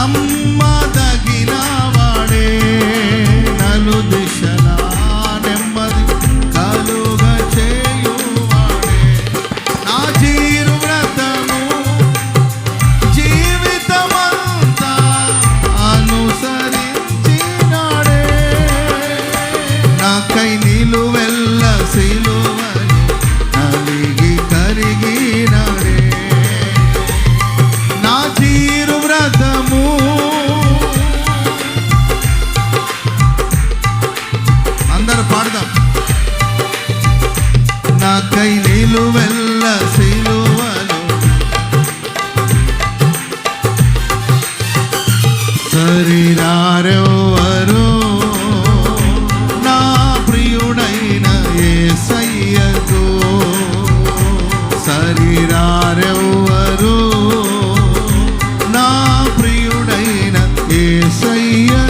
నమ్మదగిన వాడే నలు దిశలా నెమ్మది కలుగ చేయువాడే. నా జీరు వ్రతము జీవితమంతా అనుసరించినాడే. నాకై నిలువెల్ల కై నిలువెల్ల సిలువను సరినారెవరు నా ప్రియుడైన ఏ సయ్యకు సరినారెవరు నా ప్రియుడైన ఏ సయ్యకు